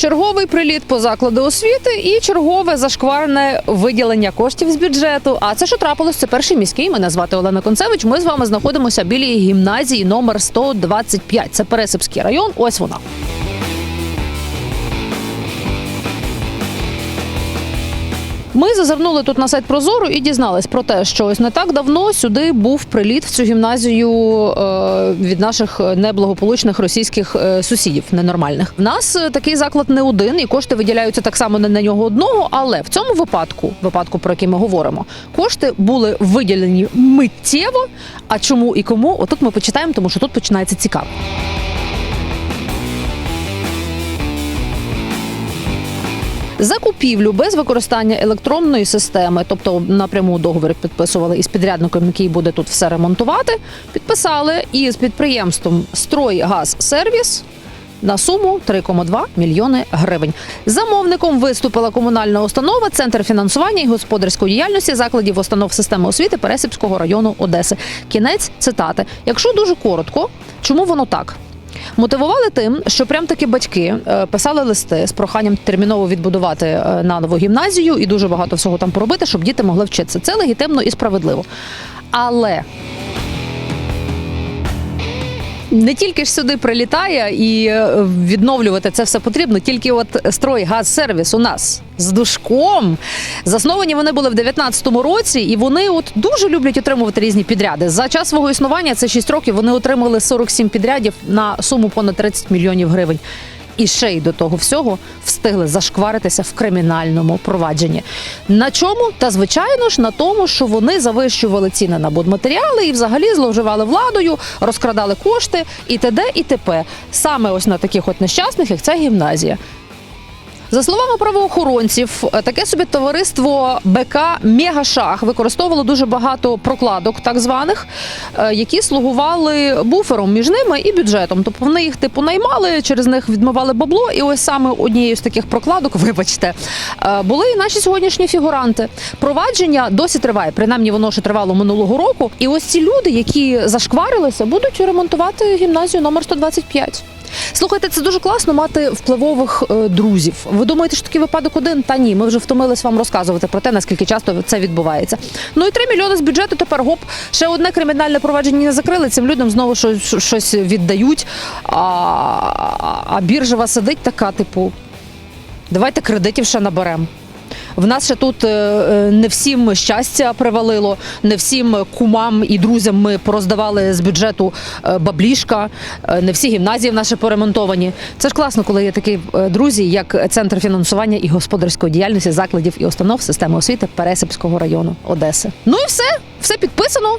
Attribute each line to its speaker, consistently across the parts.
Speaker 1: Черговий приліт по закладу освіти і чергове зашкварне виділення коштів з бюджету. А це що трапилось? Це перший міський. Мене звати Олена Концевич. Ми з вами знаходимося біля гімназії номер 125. Це Пересипський район. Ось вона. Ми зазирнули тут на сайт Прозору і дізнались про те, що ось не так давно сюди був приліт в цю гімназію е, від наших неблагополучних російських е, сусідів ненормальних. В нас е, такий заклад не один, і кошти виділяються так само не на нього одного. Але в цьому випадку, випадку про який ми говоримо, кошти були виділені миттєво. А чому і кому? Отут ми почитаємо, тому що тут починається цікаво. Закупівлю без використання електронної системи, тобто напряму договір підписували із підрядником, який буде тут все ремонтувати. Підписали із підприємством «Стройгазсервіс» на суму 3,2 мільйони гривень. Замовником виступила комунальна установа, центр фінансування і господарської діяльності закладів установ системи освіти Пересипського району Одеси. Кінець цитати. Якщо дуже коротко, чому воно так? Мотивували тим, що прям таки батьки е, писали листи з проханням терміново відбудувати е, наново гімназію і дуже багато всього там поробити, щоб діти могли вчитися. Це легітимно і справедливо. Але не тільки ж сюди прилітає і е, відновлювати це все потрібно, тільки от строй газсервіс у нас з душком. Засновані вони були в 19-му році, і вони от дуже люблять отримувати різні підряди. За час свого існування це 6 років. Вони отримали 47 підрядів на суму понад 30 мільйонів гривень. І ще й до того всього встигли зашкваритися в кримінальному провадженні. На чому? Та звичайно ж на тому, що вони завищували ціни на будматеріали і взагалі зловживали владою, розкрадали кошти і т.д. і т.п. Саме ось на таких от нещасних, як ця гімназія. За словами правоохоронців, таке собі товариство БК Мегашах використовувало дуже багато прокладок, так званих, е, які слугували буфером між ними і бюджетом. Тобто вони їх типу наймали, через них відмивали бабло. І ось саме однією з таких прокладок, вибачте, е, були і наші сьогоднішні фігуранти. Провадження досі триває. Принаймні воно ще тривало минулого року. І ось ці люди, які зашкварилися, будуть ремонтувати гімназію номер 125. Слухайте, це дуже класно мати впливових е, друзів. Ви думаєте, що такий випадок один? Та ні, ми вже втомились вам розказувати про те, наскільки часто це відбувається. Ну і 3 мільйони з бюджету тепер гоп. Ще одне кримінальне провадження не закрили. Цим людям знову щось, щось віддають. А, а біржева сидить така, типу, давайте кредитів ще наберемо. В нас ще тут е, е, не всім щастя привалило, не всім кумам і друзям ми пороздавали з бюджету е, баблішка, не всі гімназії в наші поремонтовані. Це ж класно, коли є такі друзі, як центр фінансування і господарської діяльності закладів і установ системи освіти Пересипського району Одеси. Ну і все, все підписано,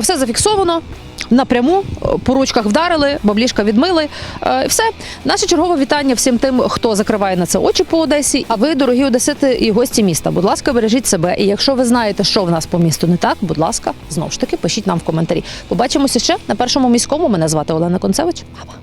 Speaker 1: все зафіксовано. Напряму е, по ручках вдарили, баблішка відмили. Е, і все. Наше чергове вітання всім тим, хто закриває на це очі по Одесі. А ви, дорогі одесити і гості міста, будь ласка, бережіть себе. І якщо ви знаєте, що в нас по місту не так, будь ласка, знову ж таки, пишіть нам в коментарі. Побачимося ще на першому міському. Мене звати Олена Концевич. Па-па.